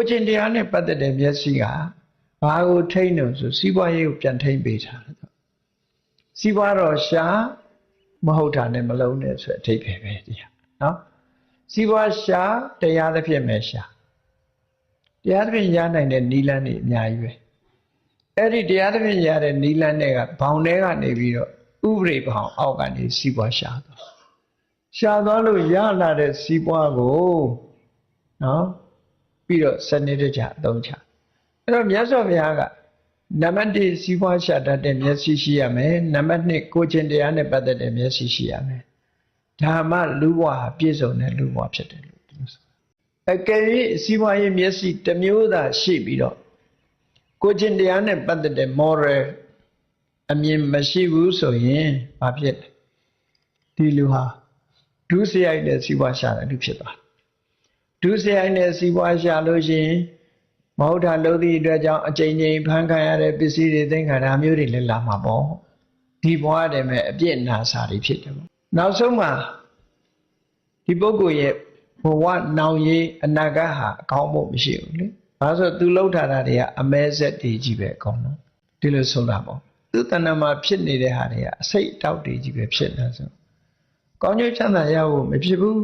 ကိုကျင်တရားနဲ့ပတ်သက်တဲ့မျက်စိကဘာကိုထိန်းလို့ဆိုစီးပွားရေးကိုပြန်ထိန်းပေးထားတယ်စီးပွားတော့ရှာမဟုတ်တာနဲ့မလုံးနဲ့ဆိုအထိပ်ပဲပဲတရားနော်စီးပွားရှာတရားသဖြင့်ပဲရှာတရားသဖြင့်ရနိုင်တဲ့နီလန်းတွေအများကြီးပဲအဲ့ဒီတရားသဖြင့်ရတဲ့နီလန်းတွေကဘောင်ထဲကနေပြီးတော့ဥပရိဘောင်အောက်ကနေစီးပွားရှာသွားရှာသွားလို့ရလာတဲ့စီးပွားကိုနော် ပြီးတော့စနစ်တကျအသုံးချအဲ့တော့မြတ်စွာဘုရားကနံပါတ်1စီးပွားရှာတတ်တဲ့မျက်စိရှိရမယ်နံပါတ်2ကိုကျင်တရားနဲ့ပတ်သက်တဲ့မျက်စိရှိရမယ်ဒါမှလူဘဝဟာပြည့်စုံတဲ့လူဘဝဖြစ်တယ်လို့ဒီလိုဆိုအကယ်၍စီးပွားရေးမျက်စိတစ်မျိုးသာရှိပြီးတော့ကိုကျင်တရားနဲ့ပတ်သက်တဲ့ moral အမြင်မရှိဘူးဆိုရင်ဘာဖြစ်လဲဒီလူဟာဒုစရိုက်တဲ့စီးပွားရှာတဲ့လူဖြစ်သွား ဒုစရိုက်နဲ့စီးပွားရှာလို့ရှိရင်မဟုတ်တာလို့သည့်အတွက်ကြောင့်အချိန်ချင်းဖန်ခံရတဲ့ပစ္စည်းတွေသိင်္ခါရမျိုးတွေလည်းလာမှာပေါ့ဒီဘဝတည်းမဲ့အပြစ်နာစာတွေဖြစ်တယ်ပေါ့နောက်ဆုံးမှာဒီပုဂ္ဂိုလ်ရဲ့ဘဝနောင်ရေးအနာဂတ်ဟာအကောင်းဖို့မရှိဘူးလေဘာလို့ဆိုသူလှုပ်ထားတာတွေကအမဲဆက်တွေကြီးပဲအကောင်းတော့ဒီလိုဆိုတာပေါ့သူတဏ္ဍမှာဖြစ်နေတဲ့ဟာတွေကအစိတ်အတောက်တွေကြီးပဲဖြစ်နေဆိုကောင်းကျိုးချမ်းသာရဖို့မဖြစ်ဘူး